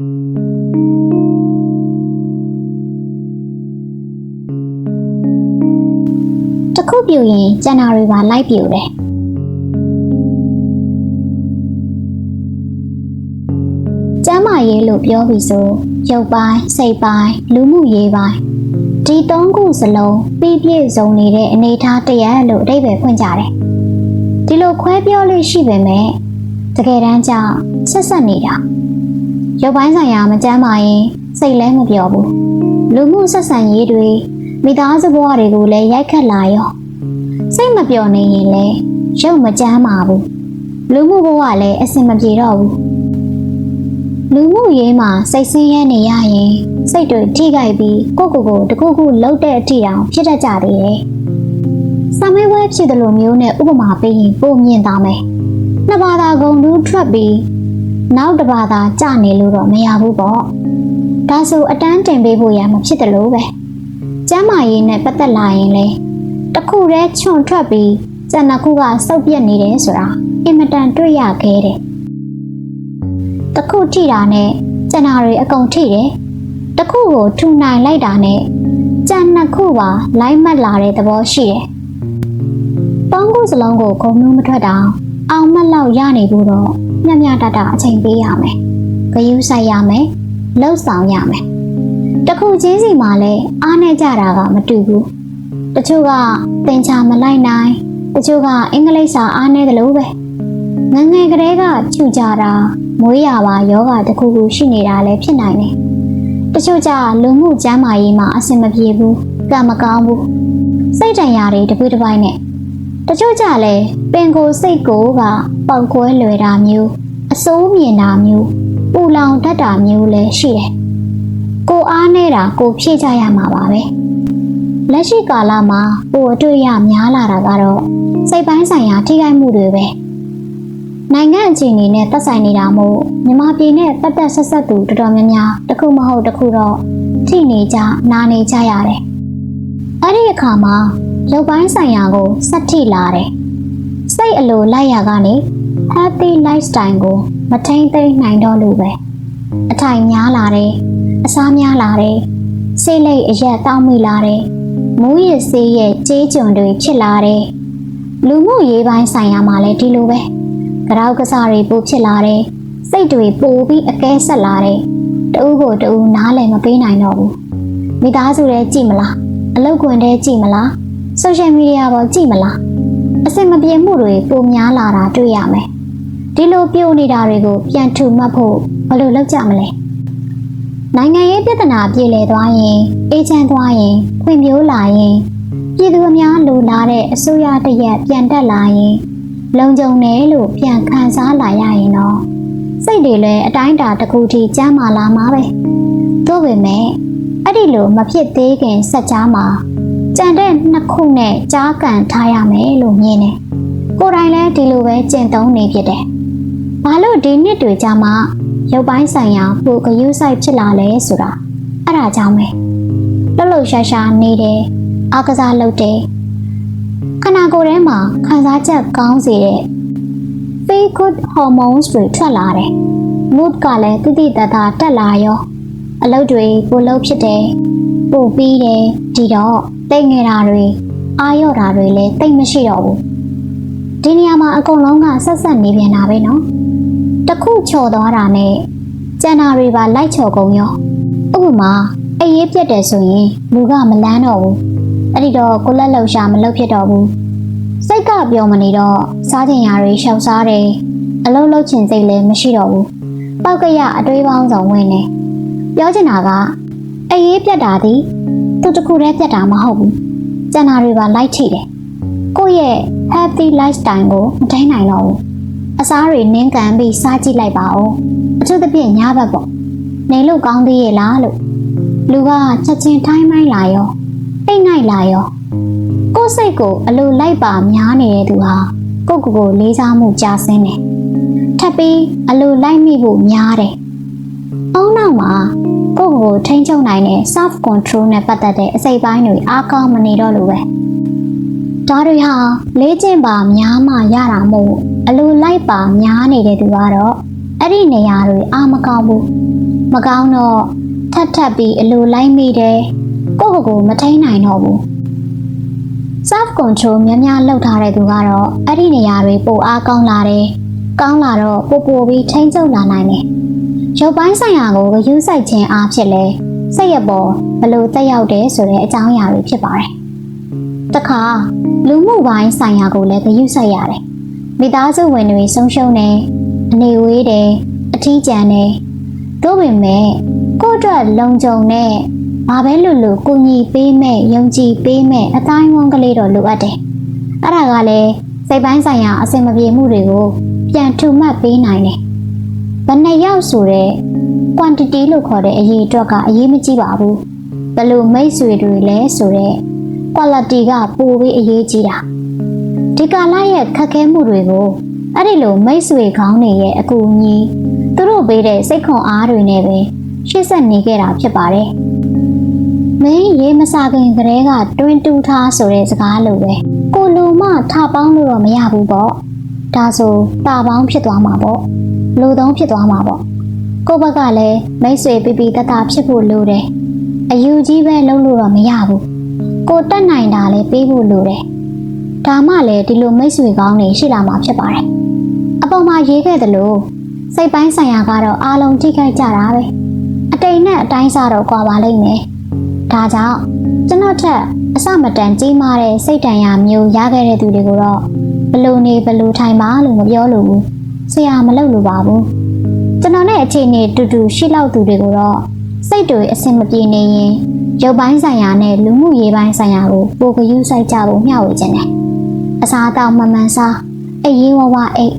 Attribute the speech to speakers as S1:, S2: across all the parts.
S1: တစ်ခုပြူရင်ကျန်တာတွေပါလိုက်ပြူတယ်ကျမ်းမာရေးလို့ပြောပြီးဆိုရုပ်ပိုင်းစိတ်ပိုင်းလူမှုရေးပိုင်းဒီသုံးခုစလုံးပြည့်ပြည့်စုံနေတဲ့အနေအထားတစ်ရပ်လို့အဓိပ္ပာယ်ဖွင့်ကြတယ်ဒီလိုခွဲပြောလို့ရှိပေမဲ့တကယ်တမ်းကျဆက်ဆက်နေတာ ရုပ်ပိုင်းဆိုင်ရာမကျမ်းမာရင်စိတ်လည်းမပြောဘူးလူမှုဆက်ဆံရေးတွေမိသားစုဘဝတွေကိုလည်းရိုက်ခတ်လာရောစိတ်မပျော်နေရင်လည်းရုပ်မကြမ်းပါဘူးလူမှုဘဝလည်းအဆင်မပြေတော့ဘူးလူမှုရေးမှာစိတ်ဆင်းရဲနေရရင်စိတ်တွေထိခိုက်ပြီးကိုယ့်ကိုယ်ကိုတခုခုလှုပ်တဲ့အထိတောင်ဖြစ်တတ်ကြသေးတယ်။စာမေးပွဲဖြစ်တယ်လို့မျိုးနဲ့ဥပမာပေးရင်ပုံမြင်သားမယ်။နှစ်ဘာသာဂုံတူးထွက်ပြီး နောက်တစ်ဘာသာကြနေလို့တော့မရဘူးပေါ့။ဒါဆိုအတန်းတင်ပေးဖို့ရမဖြစ်တယ်လို့ပဲ။ကျမ်းမာရေးနဲ့ပတ်သက်လာရင်လေတစ်ခုတည်းချွန်ထွက်ပြီးကျန်တစ်ခုကစုပ်ပြက်နေတယ်ဆိုတာအင်မတန်တွေ့ရခဲ့တယ်။တစ်ခုထိတာနဲ့ကျန်တာတွေအကုန်ထိတယ်။တစ်ခုကိုထူနိုင်လိုက်တာနဲ့ကျန်နှစ်ခုပါလိုက်မတ်လာတဲ့သဘောရှိတယ်။ပေါင်းခုစလုံးကိုဂုံမျိုးမထွက်တာအောင်မတ်လောက်ရနေဘူးတော့ မျှမျှတတအချိန်ပေးရမယ်။ဂယုဆိုင်ရမယ်။လှုပ်ဆောင်ရမယ်။တစ်ခုချင်းစီမှာလည်းအားနဲ့ကြတာကမတူဘူး။တချို့ကသင်ချာမလိုက်နိုင်တချို့ကအင်္ဂလိပ်စာအားနည်းတယ်လို့ပဲငယ်ငယ်ကလေးကချူကြတာမွေးရပါယောဂတစ်ခုခုရှိနေတာလည်းဖြစ်နိုင်တယ်တချို့ကြလူမှုကျန်းမာရေးမှာအဆင်မပြေဘူးကံမကောင်းဘူးစိတ်တန်ရာတွေတပွေးတစ်ပိုင်းနဲ့ တချို့ကြလည်းပင်ကိုယ်စိတ်ကိုကပေါက်ကွဲလွယ်တာမျိုးအစိုးမြင်တာမျိုးပူလောင်တတ်တာမျိုးလည်းရှိတယ်ကိုအားနေတာကိုဖြည့်ကြရမှာပါပဲလက်ရှိကာလမှာပိုအတွေ့ရများလာတာကတော့စိတ်ပိုင်းဆိုင်ရာထိခိုက်မှုတွေပဲနိုင်ငံအခြေအနေနဲ့သက်ဆိုင်နေတာမို့မြန်မာပြည်နဲ့ပတ်သက်ဆက်ဆက်သူတော်တော်များများတစ်ခုမဟုတ်တစ်ခုတော့ထိနေကြနာနေကြရတယ်အဲ့ဒီအခါမှာရုပ်ပိုင်းဆိုင်ရာကိုစက်ထိလာတယ်စိတ်အလိုလိုက်ရကနေ happy lifestyle ကိုမထိန်သိမ်းနိုင်တော့လို့ပဲအထိုင်များလာတယ်အစားများလာတယ်စိတ်လိတ်အရက်တောင်းမိလာတယ်မူးရစေးရဲ့ကြေးကျွန်တွေဖြစ်လာတယ်။လူမှုရေးပိုင်းဆိုင်ရာမှာလည်းဒီလိုပဲ။ကြောက်ကစားတွေပိုဖြစ်လာတယ်။စိတ်တွေပိုပြီးအကဲဆက်လာတယ်။တဦးကိုတဦးနားလည်မပေးနိုင်တော့ဘူး။မိသားစုတွေကြည့်မလား။အလုပ်ကွင်တွေကြည့်မလား။ social media ပေါ်ကြည့်မလား။အစင်မပြေမှုတွေပိုများလာတာတွေ့ရမယ်။ဒီလိုပြိုနေတာတွေကိုပြန်ထူမှတ်ဖို့ဘယ်လိုလုပ်ကြမလဲ။နိုင်ငံရေးပြဿနာပြေလည်သွားရင်အေးချမ်းသွားရင်ဖွံ့ဖြိုးလာရင်ပြည်သူအများလိုလားတဲ့အစိုးရတရက်ပြန်တက်လာရင်လုံခြုံတယ်လို့ပြန်ခံစားလာရရင်တော့စိတ်တွေလည်းအတိုင်းအတာတစ်ခုထိကျန်းမာလာမှာပဲသို့ပေမဲ့အဲ့ဒီလိုမဖြစ်သေးခင်စက်ကြားမှာ ကြံတဲ့နှစ်ခုနဲ့ကြားကန်ထားရမယ်လို့မြင်တယ်ကိုယ်တိုင်လည်းဒီလိုပဲကျင့်သုံးနေဖြစ်တယ်ဘာလို့ဒီနှစ်တွေကြာမှရုပ်ပိုင်းဆိုင်ရာပိုဂယုဆိုင်ဖြစ်လာလဲဆိုတာအဲ့ဒါကြောင့်ပဲလှုပ်လှုပ်ရှားရှားနေတယ်အားကစားလုပ်တယ်ခန္ဓာကိုယ်ထဲမှာခံစားချက်ကောင်းစေတဲ့ feel good hormones တွေထွက်လာတယ် mood ကလည်းတိတိတသားတက်လာရောအလုပ်တွေပိုလုပ်ဖြစ်တယ်ပိုပြီးတယ်ဒီတော့ တိတ်ငယ်တာတွေအာရော့တာတွေလည်းတိတ်မရှိတော့ဘူးဒီနေရာမှာအကုန်လုံးကဆက်ဆက်နေပြန်တာပဲနော်တစ်ခုချော်သွားတာနဲ့ကျန်တာတွေပါလိုက်ချော်ကုန်ရောဥပမာအေးရေးပြတ်တယ်ဆိုရင်လူကမလန်းတော့ဘူးအဲ့ဒီတော့ကိုလက်လှုပ်ရှားမလုပ်ဖြစ်တော့ဘူးစိတ်ကပျော်မနေတော့စားချင်ရာတွေရှောက်စားတယ်အလုံးလုံးချင်စိတ်လည်းမရှိတော့ဘူးပောက်ကရအတွေးပေါင်းစုံဝင်နေပြောချင်တာကအေးရေးပြတ်တာဒီ သူတစ်ခုတည်းပြတ်တာမဟုတ်ဘူးကျန်တာတွေပါလိုက်ထိတယ်ကိုယ့်ရဲ့ happy lifestyle ကိုမတိုင်းနိုင်တော့ဘူးအစားတွေနင်းကန်ပြီးစားကြည့်လိုက်ပါဦးအထူးသဖြင့်ညဘက်ပေါ့နေလို့ကောင်းသေးရဲ့လားလို့လူကချက်ချင်းထိုင်းမိုင်းလာရောအိတ်နိုင်လာရောကိုယ်စိတ်ကိုအလိုလိုက်ပါများနေတဲ့သူဟာကိုယ့်ကိုယ်ကိုလေးစားမှုကြာဆင်းတယ်ထပ်ပြီးအလိုလိုက်မိဖို့များတယ် အောင်းနောက်မှာကိုယ့်ကိုယ်ကိုထိန်းချုပ်နိုင်တဲ့ self control နဲ့ပတ်သက်တဲ့အစိတ်ပိုင်းတွေအားကောင်းမနေတော့လို့ပဲဒါတွေဟာလေးကျင့်ပါများမှရတာမို့အလိုလိုက်ပါများနေတဲ့သူကတော့အဲ့ဒီနေရာတွေအာမကောင်းဘူးမကောင်းတော့ထပ်ထပ်ပြီးအလိုလိုက်မိတယ်ကိုယ့်ကိုယ်ကိုမထိန်နိုင်တော့ဘူး self control များများလောက်ထားတဲ့သူကတော့အဲ့ဒီနေရာတွေပိုအားကောင်းလာတယ်ကောင်းလာတော့ပိုပိုပြီးထိန်းချုပ်လာနိုင်တယ် ရုပ်ပိုင်းဆိုင်ရာကိုဂရုစိုက်ခြင်းအားဖြင့်လဲစိတ်ရပေါ်ဘလို့တက်ရောက်တယ်ဆိုတဲ့အကြောင်းအရာတွေဖြစ်ပါတယ်တခါလူမှုပိုင်းဆိုင်ရာကိုလည်းဂရုစိုက်ရတယ်မိသားစုဝင်တွေဆုံးရှုံးတယ်အနေဝေးတယ်အထီးကျန်တယ်တို့ပေမဲ့ကိုယ့်အတွက်လုံခြုံတဲ့ဘာပဲလို့လို့ကိုညီပေးမဲ့ယုံကြည်ပေးမဲ့အတိုင်းဝန်းကလေးတော့လိုအပ်တယ်အဲ့ဒါကလည်းစိတ်ပိုင်းဆိုင်ရာအဆင်မပြေမှုတွေကိုပြန်ထူမှတ်ပေးနိုင်တယ် ဘယ်နှစ်ယောက်ဆိုတဲ့ quantity လို့ခေါ်တဲ့အရေးအတွက်ကအရေးမကြီးပါဘူးဘယ်လိုမိတ်ဆွေတွေလဲဆိုတဲ့ quality ကပိုပြီးအရေးကြီးတာဒီကာလရဲ့ခက်ခဲမှုတွေကိုအဲ့ဒီလိုမိတ်ဆွေကောင်းတွေရဲ့အကူအညီသူတို့ပေးတဲ့စိတ်ခွန်အားတွေနဲ့ပဲရှေ့ဆက်နေခဲ့တာဖြစ်ပါတယ်မင်းရေးမစားခင်ကလေးကတွင်တူထားဆိုတဲ့စကားလိုပဲကိုလိုမှထပေါင်းလို့တော့မရဘူးပေါ့ဒါဆိုတာပေါင်းဖြစ်သွားမှာပေါ့ လူသုံးဖြစ်သွားမှာပေါ့ကိုယ့်ဘက်ကလည်းမိတ်ဆွေပြပြတတ်တာဖြစ်ဖို့လိုတယ်အယူကြီးပဲလုပ်လို့တော့မရဘူးကိုတက်နိုင်တာလည်းပေးဖို့လိုတယ်ဒါမှလည်းဒီလိုမိတ်ဆွေကောင်းတွေရှိလာမှာဖြစ်ပါတယ်အပေါ်မှာရေးခဲ့သလိုစိတ်ပိုင်းဆိုင်ရာကတော့အားလုံးထိခိုက်ကြတာပဲအတိမ်နဲ့အတိုင်းစားတော့ကွာပါလိမ့်မယ်ဒါကြောင့်ကျွန်တော်ထက်အစမတန်ကြီးမားတဲ့စိတ်တန်ရာမျိုးရခဲ့တဲ့သူတွေကိုတော့ဘလို့နေဘလို့ထိုင်ပါလို့မပြောလို့ဘူး ဆရာမလုပ်လို့ပါဘူးကျွန်တော်နဲ့အခြေအနေတူတူရှိလောက်သူတွေကိုတော့စိတ်တွေအဆင်မပြေနေရင်ရုပ်ပိုင်းဆိုင်ရာနဲ့လူမှုရေးပိုင်းဆိုင်ရာကိုပိုကယူဆိုင်ကြဖို့မျှဝေခြင်းတယ်အစားအသောက်မှန်မှန်စားအေးရေးဝဝအိတ်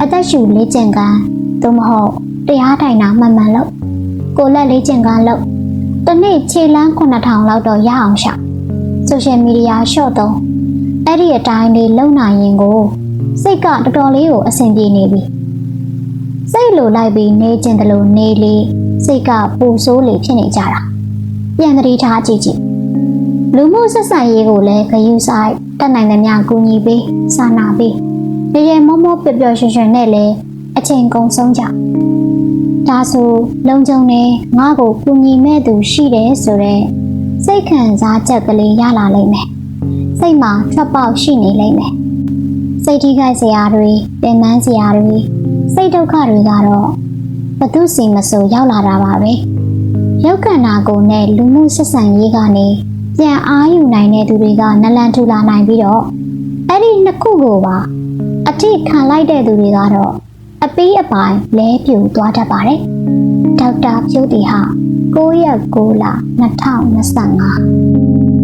S1: အသက်ရှူလေးကျင်ကန်းသို့မဟုတ်တရားထိုင်တာမှန်မှန်လုပ်ကိုလက်လေးကျင်ကန်းလုပ်တစ်နေ့ခြေလန်း9000လောက်တော့ရအောင်ရှာဆိုရှယ်မီဒီယာရှော့တော့အဲ့ဒီအတိုင်းလေးလုံနိုင်ရင်ကို စိတ်ကတော်တော်လေးကိုအဆင်ပြေနေပြီစိတ်လိုလိုက်ပြီးနေကျင်တယ်လို့နေလေစိတ်ကပူဆိုးလေဖြစ်နေကြတာပြန်တတိထားကြည့်ကြည့်လူမှုဆက်ဆံရေးကိုလည်းဂရုစိုက်တက်နိုင်တဲ့များကူညီပေးစာနာပေးရေရေမောမောပျော်ပျော်ရွှင်ရွှင်နဲ့လည်းအချိန်ကုန်ဆုံးကြဒါဆိုလုံခြုံနေငါ့ကိုကူညီမဲ့သူရှိတယ်ဆိုတော့စိတ်ခံစားချက်ကလေးရလာလိမ့်မယ်စိတ်မှာထွက်ပေါက်ရှိနေလိမ့်မယ် စိတ်ထိခိုက်စရာတွေပင်ပန်းစရာတွေစိတ်ဒုက္ခတွေကတော့ဘသူစီမဆိုရောက်လာတာပါပဲရုပ်ခန္ဓာကိုယ်နဲ့လူမှုဆက်ဆံရေးကနေပြန်အားယူနိုင်တဲ့သူတွေကနလန်ထူလာနိုင်ပြီးတော့အဲ့ဒီနှစ်ခုကိုပါအထိခံလိုက်တဲ့သူတွေကတော့အပီးအပိုင်းလဲပြူသွားတတ်ပါတယ်ဒေါက်တာဖြိုးတီဟာ9ရက်9လ2025